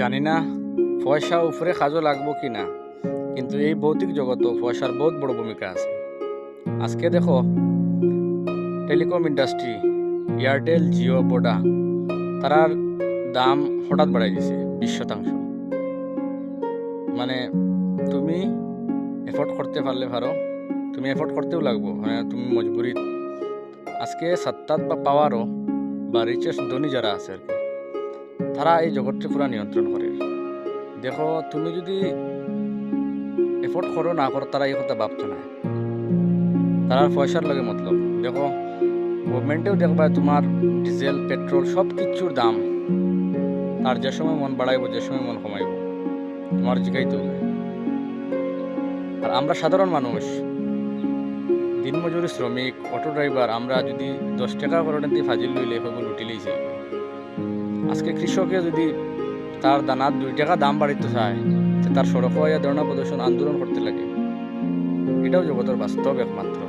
জানি না পয়সা উপরে কাজও লাগবো কি না, কিন্তু এই ভৌতিক জগত পয়সার বহুত বড় ভূমিকা আছে। আজকে দেখো, telecom industry, Airtel, Jio Voda তারার দাম হঠাৎ বাড়াই দিছে, বিশ শতাংশ। মানে তুমি এফোর্ড করতে পারলে পারো তুমি এফোর্ড করতেও লাগবো মানে তুমি মজবুরি আজকে সাত্তাত বা পাওয়ারও বা রিচেস্ট ধনী যারা আছে আর কি। তারা এই জগৎটি পুরা নিয়ন্ত্রণ করে দেখো, তুমি যদি এফোর্ড করো না করো তারা এই কথা ভাবতো না তারা পয়সার লগে মতলব। দেখো গভর্নমেন্টেও দেখবা তোমার ডিজেল পেট্রোল সব কিছুর দাম। তার যে সময় মন বাড়াইব যে সময় মন কমাইব তোমার জিগাইতে তো আর আমরা সাধারণ মানুষ, দিনমজুরি শ্রমিক, অটো ড্রাইভার, আমরা যদি দশ টাকা করে ফাজিল লইলে হইব লুটি লইছে আজকে কৃষকে যদি তার দানার দুই টাকা দাম বাড়িতে চায় তার সড়ক হওয়া ধর্ণা প্রদর্শন আন্দোলন করতে লাগে এটাও জগতের বাস্তব একমাত্র